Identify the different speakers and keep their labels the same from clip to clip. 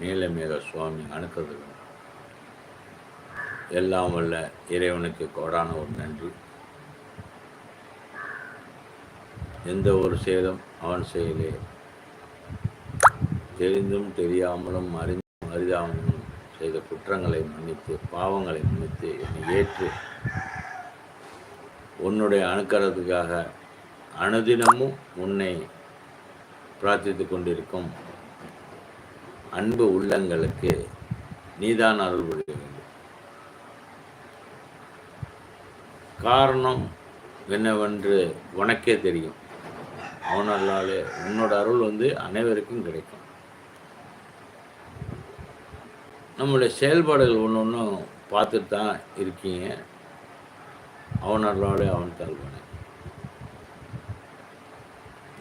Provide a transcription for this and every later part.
Speaker 1: நீலமேக சுவாமி அணுக்கிறது எல்லாம் வல்ல இறைவனுக்கு கோடான ஒரு நன்றி. எந்த ஒரு செயலும் அவன் செயலே. தெரிந்தும் தெரியாமலும் அறிந்தும் அறியாமலும் செய்த குற்றங்களை மன்னித்து பாவங்களை மன்னித்து என்னை ஏற்று உன்னுடைய அணுக்கறதுக்காக அனுதினமும் உன்னை பிரார்த்தித்து கொண்டிருக்கும் அன்பு உள்ளங்களுக்கு நீதான் அருள் புரிய வேண்டும். காரணம் என்னவென்று உனக்கே தெரியும். அவனாலே உன்னோட அருள் வந்து அனைவருக்கும் கிடைக்கும். நம்மளுடைய செயல்பாடுகள் ஒன்று ஒன்றும் பார்த்துட்டு தான் இருக்கீங்க. அவனாலே அவன் தாழ்வானே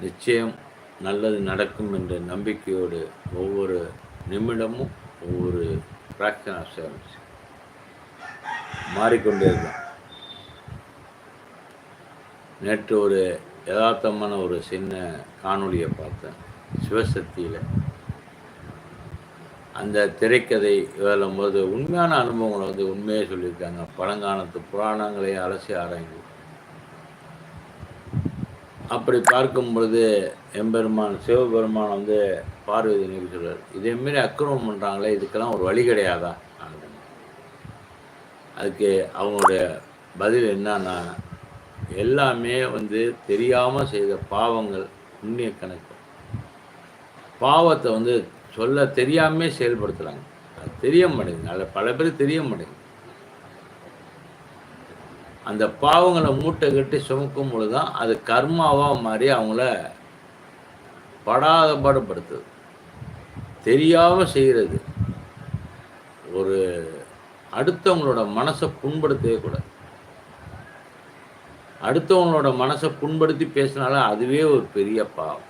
Speaker 1: நிச்சயம் நல்லது நடக்கும் என்ற நம்பிக்கையோடு ஒவ்வொரு நிமிடமும் ஒவ்வொரு ஃப்ராக்ஷன் ஆஃப் செகண்ட்ஸ் மாறிக்கொண்டே இருக்கும் நேற்று ஒரு யதார்த்தமான ஒரு சின்ன காணொலியை பார்த்தேன். சிவசக்தியில். அந்த திரைக்கதை போது உண்மையான அனுபவங்களை வந்து உண்மையே சொல்லியிருக்காங்க. பழங்காலத்து புராணங்களை அலசி ஆராய்ந்து. அப்படி பார்க்கும் பொழுது எம்பெருமான் சிவபெருமான் வந்து பார்வதி நினைவு சொல்றார் இதேமாரி அக்கிரமம் பண்ணுறாங்களே இதுக்கெல்லாம் ஒரு வழி கிடையாதா? அதுக்கு அவங்களுடைய பதில் என்னன்னா எல்லாமே வந்து தெரியாமல் செய்த பாவங்கள் புண்ணிய கணக்கு. பாவத்தை வந்து சொல்ல தெரியாமே செயல்படுத்துகிறாங்க அது தெரிய மாட்டேங்குது. அதில் பல பேர் தெரிய மாட்டேங்குது. அந்த பாவங்களை மூட்டை கட்டி சுமக்கும் பொழுது தான் அது கர்மாவாக மாறி அவங்கள படாத பாடுபடுத்துது. தெரியாமல் செய்கிறது ஒரு அடுத்தவங்களோட மனசை புண்படுத்தவே கூடாது. அடுத்தவங்களோட மனசை புண்படுத்தி பேசினாலே அதுவே ஒரு பெரிய பாவம்.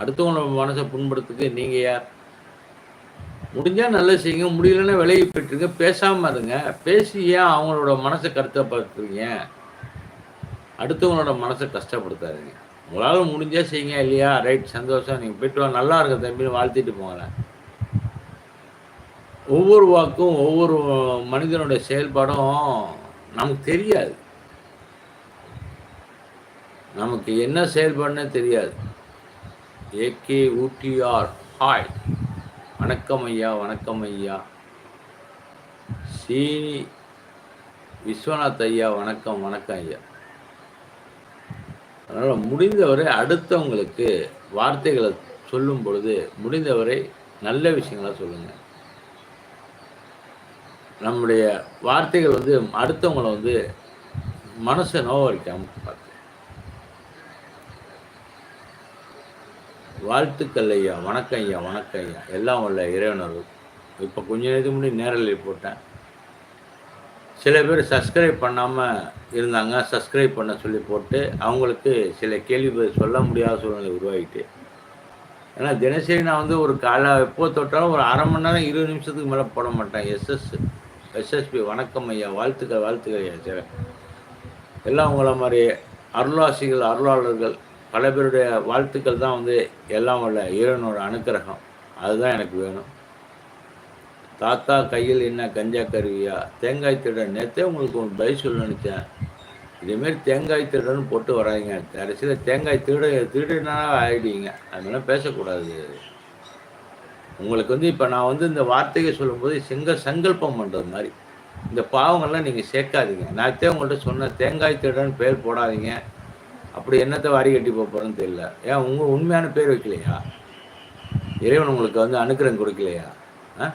Speaker 1: அடுத்தவங்களோட மனசை புண்படுத்துக்கு நீங்கள் யார்? முடிஞ்சால் நல்லா செய்யுங்க முடியலன்னா விலகி போயிட்டுருங்க பேசாமல் இருங்க. பேசி ஏன் அவங்களோட மனசை கருத்தப்படுத்துறீங்க? அடுத்தவங்களோட மனசை கஷ்டப்படுத்தாருங்க உங்களால் முடிஞ்சால் செய்யுங்க இல்லையா? ரைட் சந்தோஷம். நீங்கள் போயிட்டு வாங்க நல்லா இருக்க தம்பின்னு வாழ்த்திட்டு போங்களேன். ஒவ்வொரு வாக்கும் ஒவ்வொரு மனிதனுடைய செயல்பாடும் நமக்கு தெரியாது. நமக்கு என்ன செயல்பாடுனே தெரியாது. ஏகே ஊட்டியார் ஹாய். வணக்கம் ஐயா வணக்கம் ஐயா. சீனி விஸ்வநாத் ஐயா வணக்கம் வணக்கம் ஐயா. அதனால் முடிந்தவரை அடுத்தவங்களுக்கு வார்த்தைகளை சொல்லும் பொழுது முடிந்தவரை நல்ல விஷயங்களை சொல்லுங்கள் நம்முடைய வார்த்தைகள் வந்து அடுத்தவங்களை வந்து மனசை நோவரிக்காம பார்த்து. வாழ்த்துக்கள் ஐயா வணக்கம் ஐயா வணக்கம் ஐயா. எல்லாம் உள்ள இறைவனர்கள் இப்போ கொஞ்ச நேரத்துக்கு முன்னாடி நேரலையில் போட்டேன். சில பேர் சப்ஸ்கிரைப் பண்ணாமல் இருந்தாங்க சப்ஸ்கிரைப் பண்ண சொல்லி போட்டு அவங்களுக்கு சில கேள்வி சொல்ல முடியாத சூழ்நிலை உருவாகிட்டு. ஏன்னா தினசரி நான் வந்து ஒரு காலை எப்போ தொட்டாலும் ஒரு அரை மணி நேரம் இருபது நிமிஷத்துக்கு மேலே போட மாட்டேன். எஸ்எஸ் எஸ்எஸ்பி வணக்கம் ஐயா வாழ்த்துக்கள் வாழ்த்துக்கள் ஐயா சார் எல்லாம் உங்களை மாதிரி அருளாசிகள் அருளாளர்கள் பல பேருடைய வாழ்த்துக்கள் தான் வந்து எல்லாம் உள்ள இறைவனோட அனுக்கிரகம். அதுதான் எனக்கு வேணும். தாத்தா கையில் என்ன கஞ்சா கருவியா? தேங்காய் திருடன். நேற்றே உங்களுக்கு ஒன்று பதில் சொல்ல நினச்சேன். இதேமாரி தேங்காய் திருடன்னு போட்டு வராங்க கடைசியில் தேங்காய் திருட திருடனா ஆகிடுவீங்க அதெல்லாம் பேசக்கூடாது. உங்களுக்கு வந்து இப்போ நான் வந்து இந்த வார்த்தையை சொல்லும்போது சிங்க சங்கல்பம் பண்ணுறது மாதிரி. இந்த பாவங்கள்லாம் நீங்கள் சேர்க்காதீங்க. நேற்றே உங்கள்கிட்ட சொன்ன தேங்காய் திருடன் பேர் போடாதீங்க. அப்படி என்னத்தை வாரி கட்டி போகிறோன்னு போகிறேன்னு தெரியல. ஏன் உங்கள் உண்மையான பேர் வைக்கலையா? இறைவன் உங்களுக்கு வந்து அனுக்கிரம் கொடுக்கலையா? ஆ?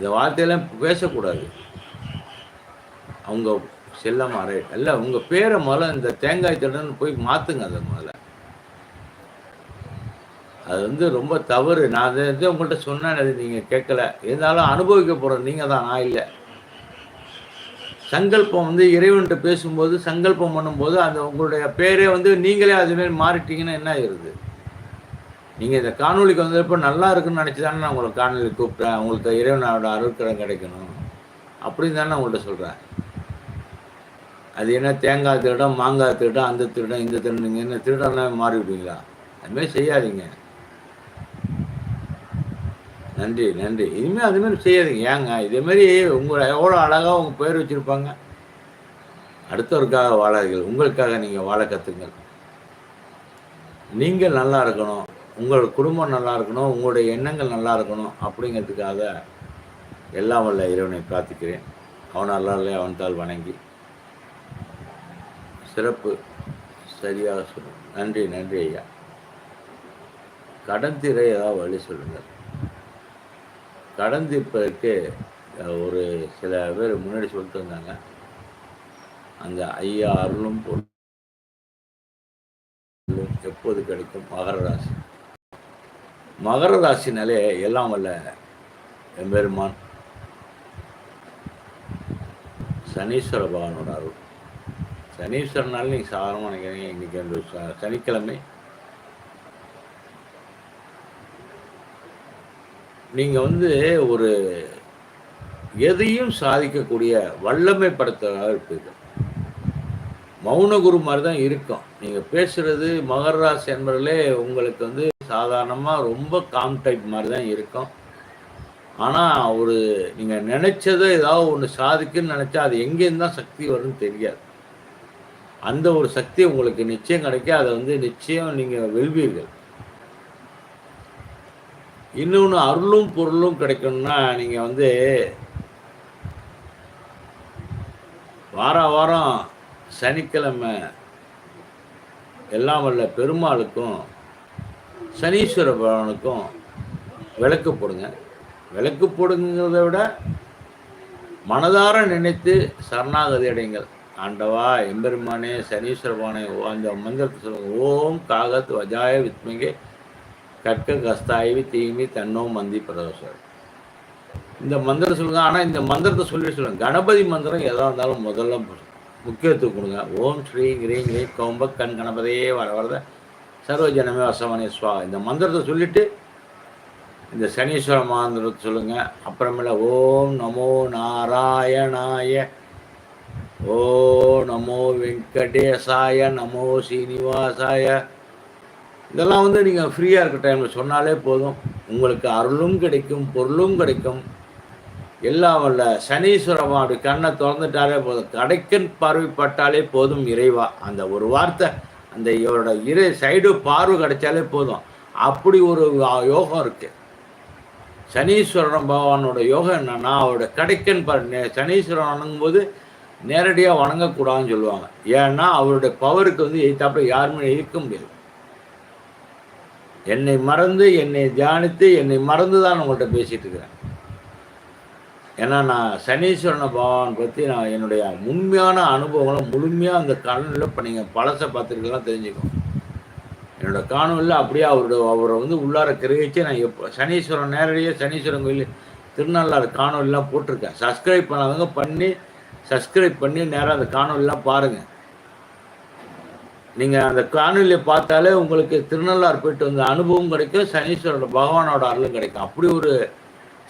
Speaker 1: இந்த வார்த்தையெல்லாம் பேசக்கூடாது. அவங்க செல்ல அறை இல்லை உங்கள் பேரை முதல்ல இந்த தேங்காய் திருடன் போய் மாற்றுங்க அதை முதல்ல. அது வந்து ரொம்ப தவறு. நான் அதை வந்து உங்கள்கிட்ட சொன்னேன் அது நீங்கள் கேட்கல. இருந்தாலும் அனுபவிக்க போகிறோம் நீங்கள் தான் நான் இல்லை. சங்கல்பம் வந்து இறைவன்கிட்ட பேசும்போது சங்கல்பம் பண்ணும்போது அந்த உங்களுடைய பேரே வந்து நீங்களே அதுமாரி மாறிட்டீங்கன்னா என்ன ஆயிருது நீங்கள் இந்த காணொலிக்கு வந்தப்போ நல்லா இருக்குன்னு நினச்சி தானே நான் உங்களை காணொலி கூப்பிட்டேன். உங்களுக்கு இறைவனோட அருட்கரம் கிடைக்கணும். அப்படின்னு தானே உங்கள்கிட்ட சொல்கிறேன் அது என்ன தேங்காய் திருடம் மாங்காய் திருடம் அந்த திருடம் இந்த திருடம் நீங்கள் என்ன திருடம்லாம் மாறிவிடுவீங்களா அதுமாரி செய்யாதீங்க. நன்றி நன்றி. இனிமேல் அதுமாரி செய்யாதீங்க. ஏங்க இதேமாரி உங்களை எவ்வளோ அழகாக உங்கள் பேர் வச்சுருப்பாங்க. அடுத்தவருக்காக வாழாதீர்கள். உங்களுக்காக நீங்கள் வாழ கற்றுங்கள் நீங்கள் நல்லா இருக்கணும். உங்கள் குடும்பம் நல்லா இருக்கணும் உங்களுடைய எண்ணங்கள் நல்லா இருக்கணும் அப்படிங்கிறதுக்காக எல்லாம் வல்ல இறைவனை பிரார்த்திக்கிறேன். அவன் அல்லாலே அவன்தால் வணங்கி. சிறப்பு சரியாக சொல்லும் நன்றி நன்றி ஐயா. கடன் ஏதாவது வழி சொல்லுங்கள். கடந்திருப்பதற்கு ஒரு சில பேர் முன்னாடி சொல்லிட்டு வந்தாங்க அந்த ஐயா அருளும் பொருளும் எப்போது கிடைக்கும்? மகர ராசி. மகர ராசினாலே எல்லாம் வல்ல. எம்பெருமான். சனீஸ்வர பகவானோட அருள். சனீஸ்வரனால நீங்கள் சாதாரணமாக நினைக்கிறீங்க இன்றைக்கி அந்த சனிக்கிழமை. நீங்கள் வந்து ஒரு எதையும் சாதிக்கக்கூடிய வல்லமை படுத்துறதாக இருப்பீர்கள். மௌனகுரு மாதிரி தான் இருக்கும். நீங்கள் பேசுகிறது மகர ராசி என்பதிலே உங்களுக்கு வந்து சாதாரணமாக ரொம்ப காம் டைப் மாதிரி தான் இருக்கும். ஆனால் ஒரு நீங்கள் நினைச்சதை ஏதாவது ஒன்று சாதிக்குன்னு நினச்சா அது எங்கேருந்து தான் சக்தி வரும்னு தெரியாது. அந்த ஒரு சக்தி உங்களுக்கு நிச்சயம் கிடைக்க அதை வந்து நிச்சயம் நீங்கள் வெல்வீர்கள். இன்னொன்று அருளும் பொருளும் கிடைக்கணும்னா நீங்கள் வந்து வார வாரம் சனிக்கிழமை எல்லாம் வல்ல பெருமாளுக்கும் சனீஸ்வர பகவானுக்கும் விளக்கு போடுங்க. விளக்கு போடுங்கிறத விட மனதார நினைத்து சரணாகதி அடைங்கள். ஆண்டவா எம்பெருமானே சனீஸ்வர பகவானே அந்த மந்திரத்தை சொல்லுங்க. ஓம் காகத் வஜாய வித்மிகே கற்க கஸ்தாயவி தீமி தன்னோ மந்தி பிரதோஷர் இந்த மந்திரம் சொல்லுங்க. ஆனால் இந்த மந்திரத்தை சொல்லி சொல்லுங்க. கணபதி மந்திரம் எதாக இருந்தாலும் முதல்ல முக்கியத்துவம் கொடுங்க. ஓம் ஸ்ரீ கிரீங் கிரீ கோம்ப கண் கணபதியே வர வரத சர்வஜனமே வசமனே இந்த மந்திரத்தை சொல்லிட்டு இந்த சனீஸ்வர மந்திரத்தை சொல்லுங்க. அப்புறமேல ஓம் நமோ நாராயணாய ஓ நமோ வெங்கடேசாய நமோ சீனிவாசாய. இதெல்லாம் வந்து நீங்கள் ஃப்ரீயாக இருக்க டைமில் சொன்னாலே போதும். உங்களுக்கு அருளும் கிடைக்கும் பொருளும் கிடைக்கும். எல்லாம் வல்ல சனீஸ்வரம் அப்படி கண்ணை திறந்துட்டாலே போதும். கடைக்கன் பார்வைப்பட்டாலே போதும் இறைவா. அந்த ஒரு வார்த்தை அந்த இவரோட இரு சைடு பார்வை கிடைச்சாலே போதும். அப்படி ஒரு யோகம் இருக்கு. சனீஸ்வரன் பகவானோட யோகம் என்னன்னா அவரோட கிடைக்கன் பார் சனீஸ்வரன் வணங்கும்போது நேரடியாக வணங்கக்கூடாதுன்னு சொல்லுவாங்க. ஏன்னா அவருடைய பவருக்கு வந்து எய்த்தாப்புல யாருமே இருக்க முடியாது. என்னை மறந்து என்னை தியானித்து என்னை மறந்து தான் உங்கள்கிட்ட பேசிட்டு இருக்கிறேன். ஏன்னா நான் சனீஸ்வரன பகவான் பற்றி நான் என்னுடைய உண்மையான அனுபவங்களை முழுமையாக அந்த கணனில் இப்போ நீங்கள் பழசை பார்த்துருக்கலாம் தெரிஞ்சுக்கணும் என்னோடய காணொலியில் அப்படியே அவரோட அவரை வந்து உள்ளார கிரகிச்சு நான் எப்போ சனீஸ்வரன் நேரடியாக சனீஸ்வரன் கோயில் திருநள்ளாறு காணொலிலாம் போட்டிருக்கேன். சப்ஸ்கிரைப் பண்ணாதவங்க பண்ணி சப்ஸ்கிரைப் பண்ணி நேராக அந்த காணொலிலாம் பாருங்கள் நீங்கள் அந்த காணொலியை பார்த்தாலே உங்களுக்கு திருநள்ளாறு போயிட்டு வந்த அனுபவம் கிடைக்கும் சனீஸ்வரோட பகவானோட அருளும் கிடைக்கும். அப்படி ஒரு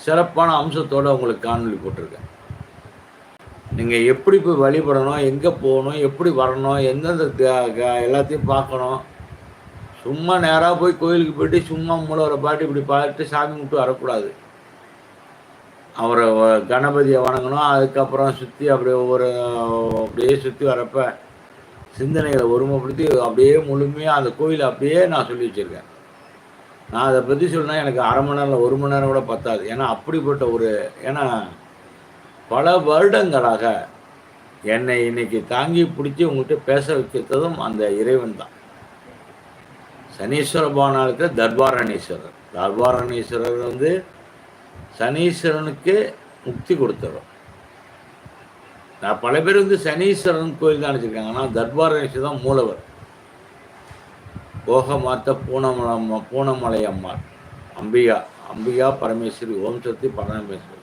Speaker 1: சிறப்பான அம்சத்தோடு உங்களுக்கு காணொலி போட்டிருக்கேன். நீங்கள் எப்படி போய் வழிபடணும் எங்கே போகணும் எப்படி வரணும் எந்தெந்த எல்லாத்தையும் பார்க்கணும். சும்மா நேராக போய் கோயிலுக்கு போயிட்டு சும்மா மூலவரை பாட்டு இப்படி பார்த்துட்டு சாமி கும்பிட்டு வரக்கூடாது. அவரை கணபதியை வணங்கணும் அதுக்கப்புறம் சுற்றி அப்படியே ஒவ்வொரு அப்படியே சுற்றி வரப்போ சிந்தனைகளை ஒருமைப்படுத்தி அப்படியே முழுமையாக அந்த கோயிலை அப்படியே நான் சொல்லி வச்சுருக்கேன். நான் அதை பற்றி சொன்னால் எனக்கு அரை மணி நேரம் ஒரு மணி நேரம் கூட பத்தாது. ஏன்னா அப்படிப்பட்ட ஒரு ஏன்னா பல வருடங்களாக என்னை இன்னைக்கு தாங்கி பிடிச்சி உங்கள்கிட்ட பேச வைக்கிறதும் அந்த இறைவன் தான். சனீஸ்வர பவனாளுக்கு தர்பாரணீஸ்வரர். தர்பாரணீஸ்வரர் வந்து சனீஸ்வரனுக்கு முக்தி கொடுத்துரும் நான் பல பேர் வந்து சனீஸ்வரன் கோயில் தான் நினச்சிருக்காங்க ஆனால் தர்பாரணீஸ்வரர் தான் மூலவர். போகமாத்த பூனமலம் பூனமலை அம்மாள் அம்பிகா அம்பிகா பரமேஸ்வரி ஓம் சக்தி பரமேஸ்வரி.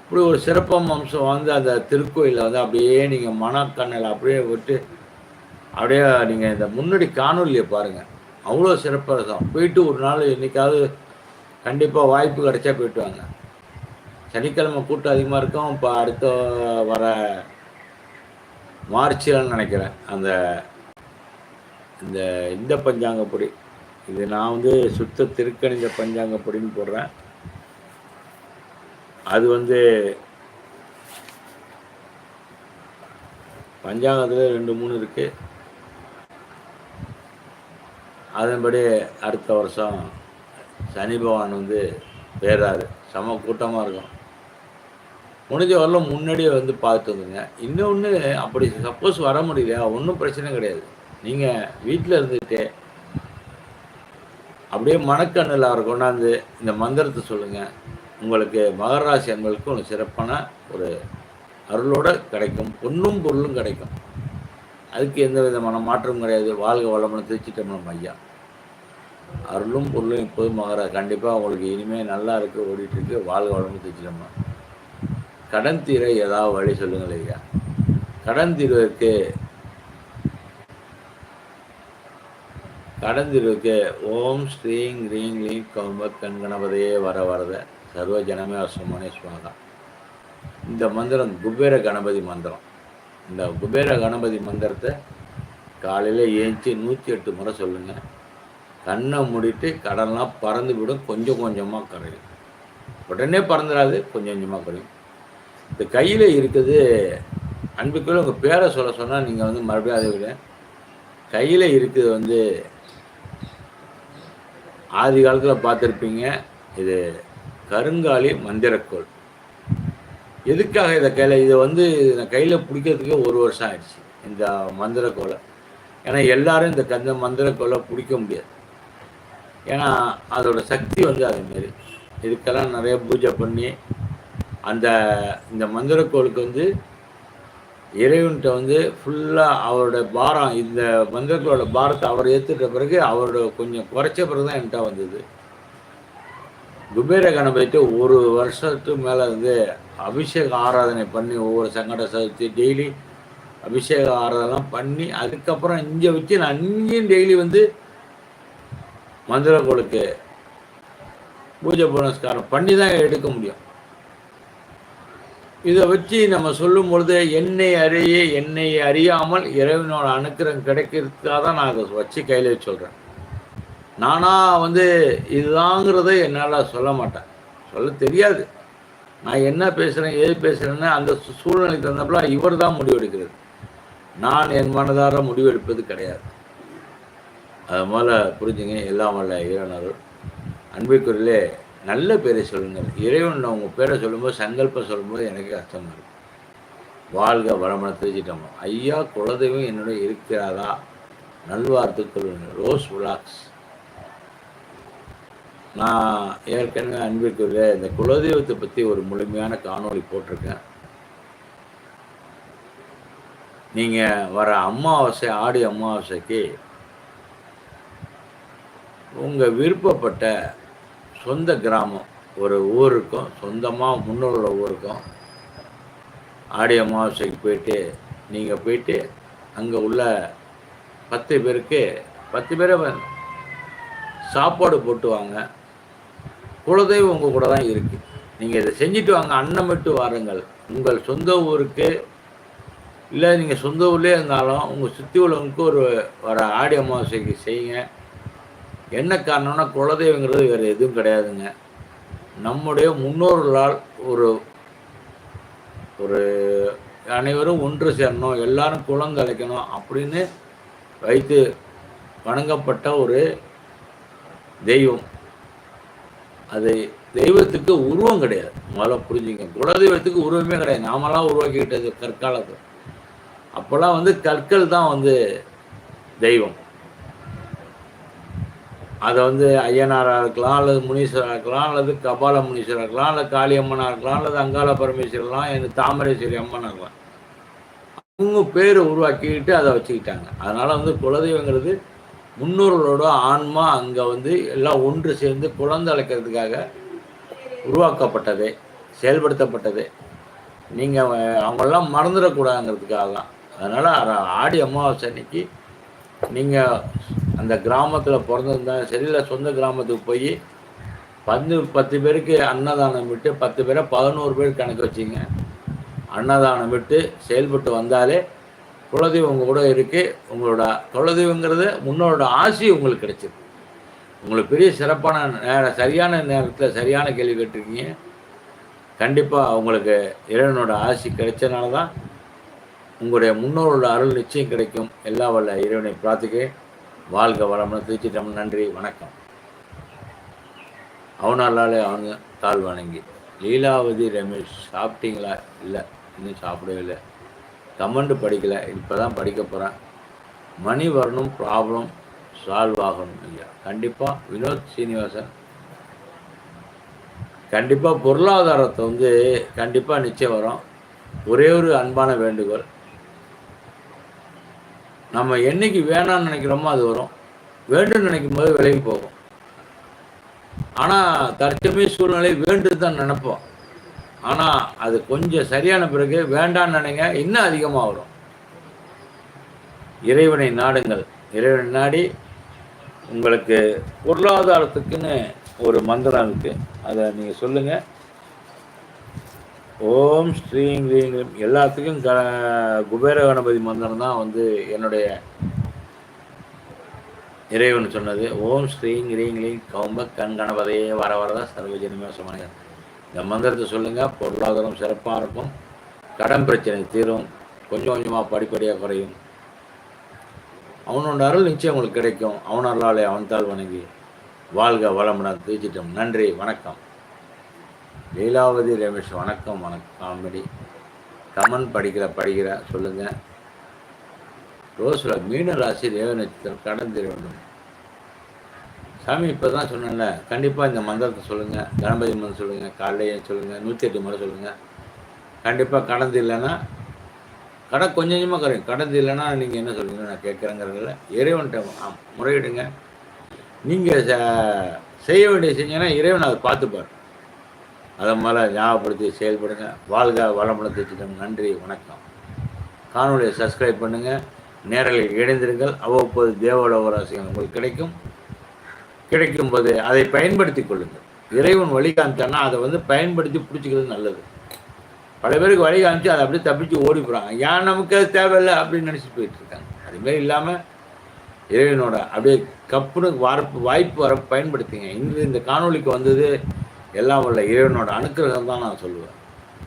Speaker 1: இப்படி ஒரு சிறப்பம் அம்சம் வந்து அந்த திருக்கோயிலில் வந்து அப்படியே நீங்கள் மனக்கண்ணில் அப்படியே விட்டு அப்படியே நீங்கள் இந்த முன்னாடி காணொலியை பாருங்கள் அவ்வளோ சிறப்பாக இருக்கும் போயிட்டு ஒரு நாள் என்றைக்காவது கண்டிப்பாக வாய்ப்பு கிடைச்சா போயிட்டு வாங்க. சனிக்கிழமை கூட்டம் அதிகமாக இருக்கும். இப்போ அடுத்த வர மார்ச்சில் நினைக்கிறேன். அந்த இந்த இந்த பஞ்சாங்கப்பொடி. இது நான் வந்து சுத்த திருக்கணித பஞ்சாங்கப்பொடின்னு போடுறேன். அது வந்து பஞ்சாங்கத்தில் ரெண்டு மூணு இருக்குது அதன்படி அடுத்த வருஷம் சனி பகவான் வந்து பேராரு செம கூட்டமாக இருக்கும். முடிஞ்ச வரலாம் முன்னாடியே வந்து பார்த்துட்டு இன்னொன்று அப்படி சப்போஸ் வர முடியலையா? ஒன்றும் பிரச்சனை கிடையாது. நீங்கள் வீட்டில் இருந்துகிட்டே அப்படியே மணக்கண்ணில் அவர் கொண்டாந்து இந்த மந்திரத்தை சொல்லுங்கள் உங்களுக்கு மகராசி அன்பர்களுக்கு ஒரு சிறப்பான ஒரு அருளோட கிடைக்கும். பொண்ணும் பொருளும் கிடைக்கும். அதுக்கு எந்த விதமான மாற்றமும் கிடையாது. வாழ்க வளமுன்னு திருச்சிட்டம்பலம் ஐயா. அருளும் பொருளும் எப்போதும் மகாராஜ் கண்டிப்பாக உங்களுக்கு இனிமேல் நல்லா இருக்கு ஓடிட்டு இருக்கு. வாழ்க வளமுன்னு திருச்சிட்டம்பலம் கடன் தீர ஏதாவது வழி சொல்லுங்கள் ஐயா. கடன் தீர்வதற்கு கடந்திருக்கு ஓம் ஸ்ரீங் ரீங் லீங் கௌம்ப கண்கணபதையே வர வரத சர்வ ஜனமே அசுமனே சுவாகா. இந்த மந்திரம் குபேர கணபதி மந்திரம். இந்த குபேர கணபதி மந்திரத்தை காலையில் ஏஞ்சி நூற்றி எட்டு முறை சொல்லுங்கள் கண்ணை மூடிட்டு கடல்லாம் பறந்து விடும் கொஞ்சம் கொஞ்சமாக குறையும் உடனே பறந்துடாது கொஞ்சம் கொஞ்சமாக குறையும் இந்த கையில் இருக்குது அன்புக்குள்ளே உங்கள் பேரை சொல்ல சொன்னால் நீங்கள் வந்து மறுபடியும் அதை விட. கையில் இருக்குது வந்து ஆதி காலத்தில் பார்த்துருப்பீங்க இது கருங்காலி மந்திரக்கோள். எதுக்காக இதை கையில் இதை வந்து நான் கையில் பிடிக்கிறதுக்கே ஒரு வருஷம் ஆயிடுச்சு இந்த மந்திரக்கோலை ஏன்னா எல்லாரும் இந்த கந்த மந்திரக்கோலை பிடிக்க முடியாது. ஏன்னா அதோட சக்தி வந்து அதுமாரி இதுக்கெல்லாம் நிறைய பூஜை பண்ணி அந்த இந்த மந்திரக்கோளுக்கு வந்து இறைவன்கிட்ட வந்து ஃபுல்லாக அவரோட பாரம் இந்த மந்திரங்களோட பாரத்தை அவர் ஏற்றுட்ட பிறகு அவரோட கொஞ்சம் குறைச்ச பிறகு தான் என்கிட்ட வந்தது. குபேர கணபதிட்டு ஒரு வருஷத்துக்கு மேலே வந்து அபிஷேக ஆராதனை பண்ணி ஒவ்வொரு சங்கட சதுர்த்தி டெய்லி அபிஷேக ஆராதனை பண்ணி அதுக்கப்புறம் இங்கே வச்சு நான் இங்கேயும் டெய்லி வந்து மந்திரங்களுக்கு பூஜை புனஸ்காரம் பண்ணி தான் எடுக்க முடியும். இதை வச்சு நம்ம சொல்லும் பொழுது என்னை அறிய என்னை அறியாமல் இறைவனோட அனுக்கிரம் கிடைக்கிறதுக்காக தான் நான் அதை வச்சு கையில் வச்சு சொல்கிறேன் நானாக வந்து இதுதாங்கிறத என்னால் சொல்ல மாட்டேன். சொல்ல தெரியாது. நான் என்ன பேசுகிறேன் எது பேசுகிறேன்னு அந்த சூழ்நிலை தந்தப்பல இவர் தான் முடிவெடுக்கிறது நான் என் மனதார முடிவெடுப்பது கிடையாது. அது மேலே புரிஞ்சுங்க எல்லாம் வல்ல இறைவனர்கள் அன்பிற்குரிலே நல்ல பேரை சொல்லுங்கள். இறைவன் உங்கள் பேரை சொல்லும்போது சங்கல்பம் சொல்லும்போது எனக்கு கஷ்டமாக இருக்கும் வாழ்க வளமனை தெரிஞ்சுட்டோம் ஐயா குலதெய்வம் என்னோட இருக்கிறாரா? நல்வாழ்த்துக்கள் ரோஸ் விளாக்ஸ் நான் ஏற்கனவே அன்பிற்குரிய இந்த குலதெய்வத்தை பற்றி ஒரு முழுமையான காணொளி போட்டிருக்கேன். நீங்கள் வர அமாவாசை ஆடி அமாவாசைக்கு உங்கள் விருப்பப்பட்ட சொந்த கிராமம். ஒரு ஊருக்கும் சொந்தமாக முன்னோரோட ஊருக்கும் ஆடி அமாவாசைக்கு போயிட்டு நீங்கள் போயிட்டு அங்கே உள்ள பத்து பேருக்கு பத்து பேரை சாப்பாடு போட்டு வாங்க. குலதெய்வம் உங்கள் கூட தான் இருக்குது நீங்கள் இதை செஞ்சுட்டு வாங்க. அன்னமிட்டு வாருங்கள். உங்கள் சொந்த ஊருக்கு இல்லை நீங்கள் சொந்த ஊர்லேயே இருந்தாலும் உங்கள் சுற்றி உள்ளவங்களுக்கு ஒரு வர ஆடி அமாவாசைக்கு செய்யுங்க. என்ன காரணம்னா குலதெய்வங்கிறது வேறு எதுவும் கிடையாதுங்க. நம்முடைய முன்னோர்களால் ஒரு ஒரு அனைவரும் ஒன்று சேரணும் எல்லாரும் குளங்கலைக்கணும் அப்படின்னு வைத்து வணங்கப்பட்ட ஒரு தெய்வம். அது தெய்வத்துக்கு உருவம் கிடையாது. முதல்ல புரிஞ்சுங்க. குலதெய்வத்துக்கு உருவமே கிடையாது. நாமெல்லாம் உருவாக்கிக்கிட்டது கற்காலத்தில். அப்போல்லாம் வந்து கற்கள் தான் வந்து தெய்வம். அதை வந்து ஐயனாராக இருக்கலாம் அல்லது முனீஸ்வராக இருக்கலாம் அல்லது கபால முனீஸ்வராக இருக்கலாம் அல்லது காளியம்மனாக இருக்கலாம் அல்லது அங்காள பரமேஸ்வரலாம் எனக்கு தாமரேஸ்வரி அம்மனாக இருக்கலாம். அவங்க பேரை உருவாக்கிக்கிட்டு அதை வச்சுக்கிட்டாங்க. அதனால் வந்து குலதெய்வங்கிறது முன்னோர்களோட ஆன்மா அங்கே வந்து எல்லாம் ஒன்று சேர்ந்து குழந்தை அழைக்கிறதுக்காக உருவாக்கப்பட்டது செயல்படுத்தப்பட்டது. நீங்கள் அவங்களெல்லாம் மறந்துடக்கூடாதுங்கிறதுக்காக தான் அதனால் ஆடி அமாவாசை அன்னைக்கு நீங்கள் அந்த கிராமத்தில் பிறந்திருந்தாலும் சரி இல்லை சொந்த கிராமத்துக்கு போய் பத்து பத்து பேருக்கு அன்னதானம் விட்டு பத்து பேரை பதினோரு பேர் கணக்கு வச்சிங்க. அன்னதானம் விட்டு செயல்பட்டு வந்தாலே குலதெய்வம் உங்கள் கூட இருக்குது உங்களோட குலதெய்வங்கிறது முன்னோட ஆசி உங்களுக்கு கிடைச்சிருக்கு. உங்களுக்கு பெரிய சிறப்பான நேர சரியான நேரத்தில் சரியான கேள்வி கேட்டிருக்கீங்க. கண்டிப்பாக உங்களுக்கு இறைவனோட ஆசி கிடைச்சனால தான் உங்களுடைய முன்னோரோட அருள் நிச்சயம் கிடைக்கும். எல்லா வல்ல இறைவனை பிரார்த்திக்க வாழ்க வளமுடன் திருச்சிட்டம் நன்றி வணக்கம். அவனாலே அவனு தாழ் வணங்கி. லீலாவதி ரமேஷ் சாப்பிட்டீங்களா? இல்லை இன்னும் சாப்பிடவே இல்லை. கமெண்ட் படிக்கலை இப்போ தான் படிக்க போகிறேன் மணி வரணும் ப்ராப்ளம் சால்வ் ஆகணும் ஐயா. கண்டிப்பாக வினோத் சீனிவாசன். கண்டிப்பாக பொருளாதாரத்தை வந்து கண்டிப்பாக நிச்சயம் வரும். ஒரே ஒரு அன்பான வேண்டுகோள் நம்ம என்னைக்கு வேணாம்னு நினைக்கிறோமோ அது வரும். வேண்டும் நினைக்கும் போது விலகி போகும். ஆனால் தற்சமய சூழ்நிலை வேண்டும் தான் நினைப்போம். ஆனால் அது கொஞ்சம் சரியான பிறகு வேண்டாம்னு நினைங்க இன்னும் அதிகமாக வரும். இறைவனை நாடுங்கள். இறைவனை நாடி உங்களுக்கு பொருளாதாரத்துக்குன்னு ஒரு மந்திரம் இருக்குது அதை நீங்கள் சொல்லுங்கள் ஓம் ஸ்ரீங் ரீங் எல்லாத்துக்கும் க குபேர கணபதி மந்திரம் தான் வந்து என்னுடைய இறைவன் சொன்னது. ஓம் ஸ்ரீங் ரீங் லீங் கௌம்ப கண் கணபதையே வர வரதான் சர்வஜனமே சொன்னாங்க இந்த மந்திரத்தை சொல்லுங்கள் பொருளாதாரம் சிறப்பாக இருக்கும். கடன் பிரச்சனை தீரும். கொஞ்சம் கொஞ்சமாக படிப்படியாக குறையும். அவனோட அருள் நிச்சயம் உங்களுக்கு கிடைக்கும். அவன் அருளாலே அவன் தாள் வணங்கி வாழ்க வளமுடன். தீச்சிட்டோம் நன்றி. வணக்கம். லீலாவதி ரமேஷ் வணக்கம் வணக்கம் காமெடி. கமன் படிக்கிற படிக்கிற சொல்லுங்கள் ரோஸில் மீன ராசி தேவ நட்சத்திரம் கடந்திர வேண்டும். சாமி இப்போ தான் சொன்னேன்ல கண்டிப்பாக இந்த மந்திரத்தை சொல்லுங்கள் கணபதி மந்திரம் சொல்லுங்கள் காலையே சொல்லுங்கள் நூற்றி எட்டு முறை சொல்லுங்கள் கண்டிப்பாக கடந்து இல்லைன்னா கடை கொஞ்சம் கொஞ்சமாக குறையும். கடந்து இல்லைன்னா நீங்கள் என்ன சொல்லுங்க நான் கேட்குறேங்கிறதில்ல இறைவன்கிட்ட முறையிடுங்க. நீங்கள் செய்ய வேண்டிய செஞ்சீங்கன்னா இறைவன் அதை பார்த்துப்பார். அதை மேலே ஞாபகப்படுத்தி செயல்படுங்க. வாழ்க வளமுடன் திட்டம் நன்றி வணக்கம். காணொலியை சப்ஸ்கிரைப் பண்ணுங்கள் நேரலில் இணைந்திருங்கள். அவ்வப்போது தேவோட ஓராசியம் உங்களுக்கு கிடைக்கும். கிடைக்கும் போது அதை பயன்படுத்தி கொள்ளுங்கள். இறைவன் வழி காமிச்சான்னா அதை வந்து பயன்படுத்தி பிடிச்சிக்கிறது நல்லது. பல பேருக்கு வழி காமிச்சு அதை அப்படியே தப்பிச்சு ஓடி போகிறாங்க ஏன் நமக்கு அது தேவையில்லை அப்படின்னு நினச்சிட்டு போயிட்டு இருக்காங்க. அதுமாரி இல்லாமல் இறைவனோட அப்படியே கப்புனு வரப்பு வாய்ப்பு வர பயன்படுத்திங்க. இன்று இந்த காணொலிக்கு வந்தது எல்லாம் உள்ள இறைவனோட அனுக்கிரகம் தான் நான் சொல்லுவேன்.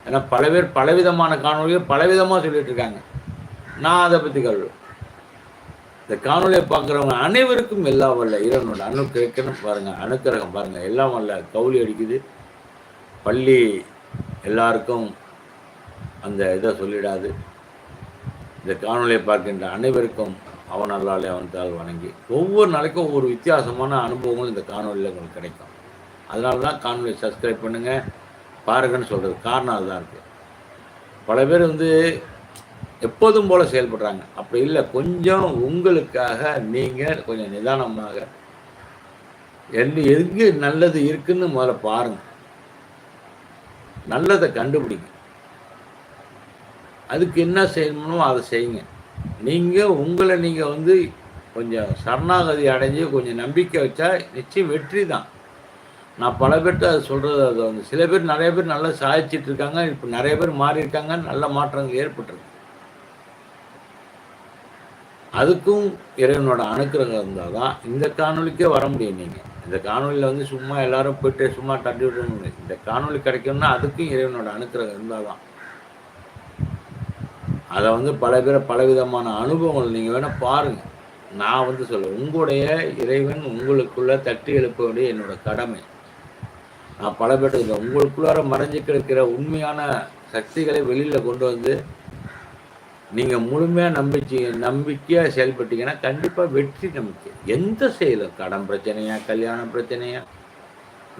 Speaker 1: ஏன்னா பல பேர் பலவிதமான காணொலிகள் பலவிதமாக சொல்லிட்டு இருக்காங்க. நான் அதை பற்றி கழுவு இந்த காணொலியை பார்க்குறவங்க அனைவருக்கும் எல்லாம் வல்ல இறைவனோட அணுக்கிரகம் பாருங்கள் அணுக்கிரகம் பாருங்கள் எல்லாம் வல்ல கவுளி அடிக்குது. பள்ளி எல்லாருக்கும் அந்த இதை சொல்லிடாது. இந்த காணொலியை பார்க்கின்ற அனைவருக்கும் அவன் அல்லாலே அவன் தாள் வணங்கி ஒவ்வொரு நாளைக்கும் ஒவ்வொரு வித்தியாசமான அனுபவங்களும் இந்த காணொலியில் உங்களுக்கு கிடைக்கும். அதனால தான் காணொலி சப்ஸ்கிரைப் பண்ணுங்கள் பாருங்கன்னு சொல்கிறது காரணம் அதுதான் இருக்குது பல பேர் வந்து எப்போதும் போல் செயல்படுறாங்க. அப்படி இல்லை கொஞ்சம் உங்களுக்காக நீங்கள் கொஞ்சம் நிதானமாக என்ன எதுக்கு நல்லது இருக்குன்னு முதல்ல பாருங்கள் நல்லதை கண்டுபிடிங்க. அதுக்கு என்ன செய்யணுமோ அதை செய்யுங்க. நீங்கள் உங்களை நீங்கள் வந்து கொஞ்சம் சரணாகதி அடைஞ்சு கொஞ்சம் நம்பிக்கை வச்சா நிச்சயம் வெற்றி தான். நான் பல பேர்கிட்ட அதை சொல்கிறது அதை வந்து. சில பேர் நிறைய பேர் நல்லா சாதிச்சிட்டு இருக்காங்க இப்போ நிறைய பேர் மாறி இருக்காங்க நல்ல மாற்றங்கள் ஏற்பட்டுருக்கு. அதுக்கும் இறைவனோட அனுக்கிரகம் இருந்தால் தான் இந்த காணொலிக்கே வர முடியும் நீங்கள் இந்த காணொலியில் வந்து சும்மா எல்லாரும் போயிட்டு சும்மா தட்டி விடணும் இந்த காணொலி கிடைக்கும்னா அதுக்கும் இறைவனோட அனுக்கிரகம் இருந்தால் தான் அதை வந்து பல பேரை பலவிதமான அனுபவங்கள் நீங்கள் வேணால் பாருங்கள் நான் வந்து சொல்ல உங்களுடைய இறைவன் உங்களுக்குள்ள தட்டி எழுப்ப வேண்டிய என்னோட கடமை. நான் பல பேர்ட்டு உங்களுக்குள்ளார மறைஞ்சு கிடக்கிற உண்மையான சக்திகளை வெளியில் கொண்டு வந்து நீங்கள் முழுமையாக நம்பிச்சு நம்பிக்கையாக செயல்பட்டீங்கன்னா கண்டிப்பாக வெற்றி நமக்கு. எந்த செயலும் கடன் பிரச்சனையா கல்யாண பிரச்சனையா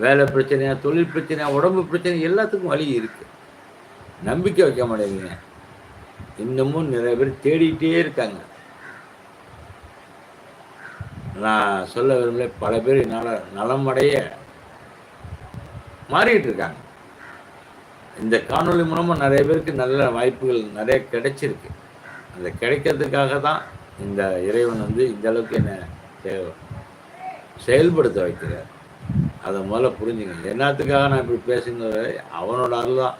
Speaker 1: வேலை பிரச்சனையா தொழில் பிரச்சனையா உடம்பு பிரச்சனை எல்லாத்துக்கும் வழி இருக்குது நம்பிக்கை வைக்க மாட்டேங்குங்க இன்னமும் நிறைய பேர் தேடிக்கிட்டே இருக்காங்க. நான் சொல்ல விரும்பல பல பேர் என்னால் நலமடைய மாறிட்டு இருக்காங்க இந்த காணொலி மூலமாக நிறைய பேருக்கு நல்ல வாய்ப்புகள் நிறைய கிடைச்சிருக்கு. அந்த கிடைக்கிறதுக்காக தான் இந்த இறைவன் வந்து இந்த அளவுக்கு என்ன செயல்படுத்த வைக்கிறார். அதை முதல்ல புரிஞ்சுங்க என்னத்துக்காக நான் இப்படி பேசுங்கிறது அவனோட அருள் தான்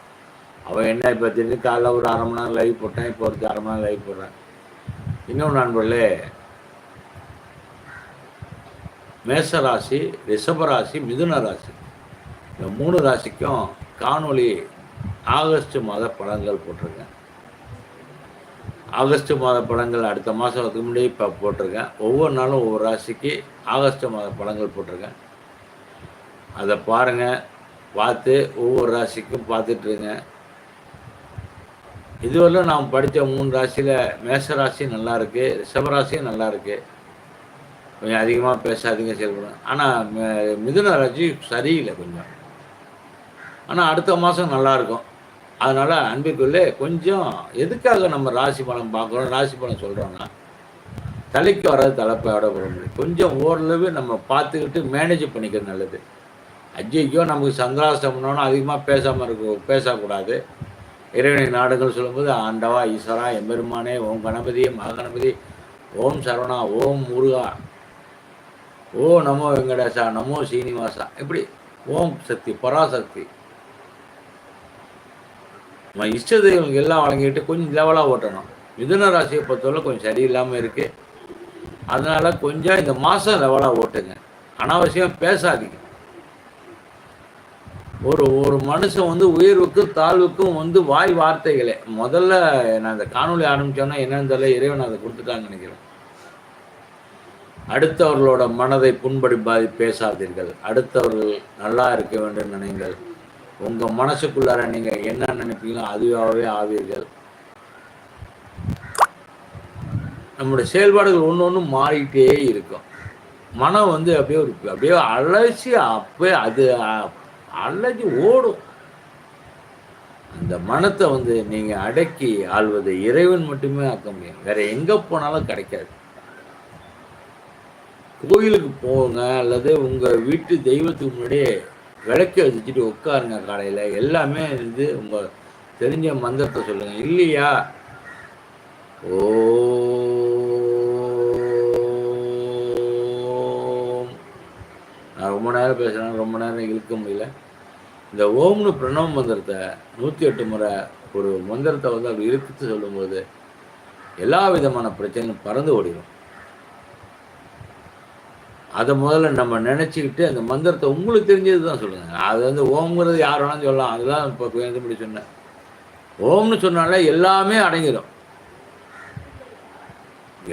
Speaker 1: அவன் என்ன இப்போ தெரிஞ்சு காலைல ஒரு அரை மணி நேரம் லைவ் போட்டேன் இப்போ ஒரு அரை மணி நேரம் லைவ் போடுறேன். இன்னும் நண்பர்களே மேச ரிஷபராசி மிதுன ராசி இந்த மூணு ராசிக்கும் காணொளி ஆகஸ்ட் மாத படங்கள் போட்டிருக்கேன். ஆகஸ்ட் மாத படங்கள் அடுத்த மாதத்துக்கு முன்னாடி இப்போ போட்டிருக்கேன். ஒவ்வொரு நாளும் ஒவ்வொரு ராசிக்கு ஆகஸ்ட் மாத படங்கள் போட்டிருக்கேன். அதை பாருங்கள் பார்த்து ஒவ்வொரு ராசிக்கும் பார்த்துட்ருங்க இதுவரையிலும் நாம் படித்த மூணு ராசியில் மேச ராசி நல்லா இருக்குது ரிஷபராசியும் நல்லா இருக்குது கொஞ்சம் அதிகமாக பேசாதீங்க செயல்படும் ஆனால் மிதுன ராசி சரியில்லை கொஞ்சம். ஆனால் அடுத்த மாதம் நல்லாயிருக்கும். அதனால் அன்பிற்குள்ளே கொஞ்சம் எதுக்காக நம்ம ராசி பலம் பார்க்குறோம் ராசி பலம் சொல்கிறோன்னா தலைக்கு வராது தலைப்போட போட முடியும். கொஞ்சம் ஓரளவு நம்ம பார்த்துக்கிட்டு மேனேஜ் பண்ணிக்கிறது நல்லது. அஜய்க்கோ நமக்கு சந்திராஷ்டமனோன்னு அதிகமாக பேசாமல் இருக்க பேசக்கூடாது. இறைவனை நாடுகள் சொல்லும்போது ஆண்டவா ஈஸ்வரா எம்பெருமானே ஓம் கணபதி மகணபதி ஓம் சரவணா ஓம் முருகா ஓ நமோ வெங்கடேசா நமோ சீனிவாசா இப்படி ஓம் சக்தி பராசக்தி. நம்ம இஷ்ட தெய்வங்களுக்கு எல்லாம் வழங்கிட்டு கொஞ்சம் லெவலாக ஓட்டணும். மிதுன ராசியை பொறுத்தவரை கொஞ்சம் சரியில்லாமல் இருக்குது அதனால் கொஞ்சம் இந்த மாதம் லெவலாக ஓட்டுங்க. அனாவசியம் பேசாதீங்க. ஒரு ஒரு மனுஷன் வந்து உயர்வுக்கும் தாழ்வுக்கும் வந்து வாய் வார்த்தைகளே. முதல்ல நான் இந்த காணொலி ஆரம்பித்தோன்னா என்னன்னு தெரியல இறைவன் அதை கொடுத்துட்டாங்கன்னு நினைக்கிறேன். அடுத்தவர்களோட மனதை புண்படி பாதி பேசாதீர்கள். அடுத்தவர்கள் நல்லா இருக்க வேண்டும் நினைங்கள். உங்கள் மனசுக்குள்ளார நீங்கள் என்ன நினைப்பீங்களோ அதுவாகவே ஆவீர்கள். நம்முடைய செயல்பாடுகள் ஒன்று ஒன்று மாறிக்கிட்டே இருக்கும். மனம் வந்து அப்படியே ஒரு அப்படியே அழைச்சி அப்போ அது அழைச்சி ஓடும். அந்த மனத்தை வந்து நீங்கள் அடக்கி ஆள்வது இறைவன் மட்டுமே ஆக்க முடியும். வேற எங்கே போனாலும் கிடைக்காது. கோயிலுக்கு போங்க அல்லது உங்கள் வீட்டு தெய்வத்துக்கு முன்னாடியே விளக்கி வச்சுட்டு உட்காருங்க காலையில். எல்லாமே இருந்து உங்கள் தெரிஞ்ச மந்திரத்தை சொல்லுங்கள் இல்லையா? ஓ நான் ரொம்ப நேரம் பேசுகிறேன் ரொம்ப நேரம் இழுக்க முடியல. இந்த ஓம்னு பிரணவ மந்திரத்தை நூற்றி எட்டு முறை ஒரு மந்திரத்தை வந்து அப்படி இழுத்து சொல்லும்போது எல்லா விதமான பிரச்சனையும் பறந்து ஓடிடும் அதை முதல்ல நம்ம நினச்சிக்கிட்டு அந்த மந்திரத்தை உங்களுக்கு தெரிஞ்சது தான் சொல்லுங்கள் அது வந்து ஓம்ங்கிறது யார் வேணாலும் சொல்லலாம். அதுதான் இப்போ குயந்தபடி சொன்னேன். ஓம்னு சொன்னாலே எல்லாமே அடங்கிடும்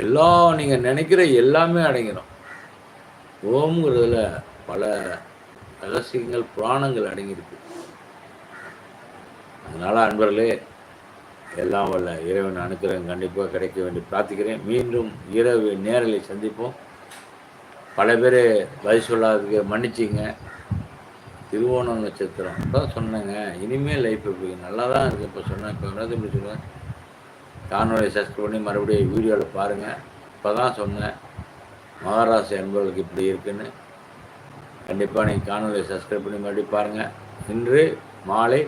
Speaker 1: எல்லா நீங்கள் நினைக்கிற எல்லாமே அடங்கிடும் ஓம்ங்கிறதுல பல ரகசியங்கள் புராணங்கள் அடங்கியிருக்கு. அதனால் அன்பர்களே எல்லாம் வல்ல இறைவன் அனுக்கிறேன் கண்டிப்பாக கிடைக்க வேண்டி பிரார்த்திக்கிறேன். மீண்டும் இரவு நேரலை சந்திப்போம். பல பேர் பதில் சொல்லாததுக்கு மன்னிச்சிங்க. திருவோணம் நட்சத்திரம் தான் சொன்னேங்க. இனிமேல் லைஃப் எப்படி? நல்லா தான் இருக்குது இப்போ சொன்னேன். இப்போ என்ன இப்படி சொல்லுவேன் காணொலியை சப்ஸ்கிரைப் பண்ணி மறுபடியும் வீடியோவில் பாருங்கள் இப்போ தான் சொன்னேன். மகாராஷ்டிரா என்பவர்களுக்கு இப்படி இருக்குன்னு. கண்டிப்பாக நீங்கள் காணொலியை சப்ஸ்கிரைப் பண்ணி மறுபடியும் பாருங்கள் இன்று மாலை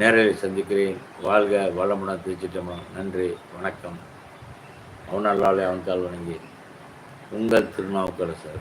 Speaker 1: நேரில் சந்திக்கிறேன். வாழ்க வளமுடன் திருச்சிட்டமா நன்றி. வணக்கம். அவன் நல்லாலே அவன் தாள் வணங்கி உங்கள் திருநாவுக்கரசர்.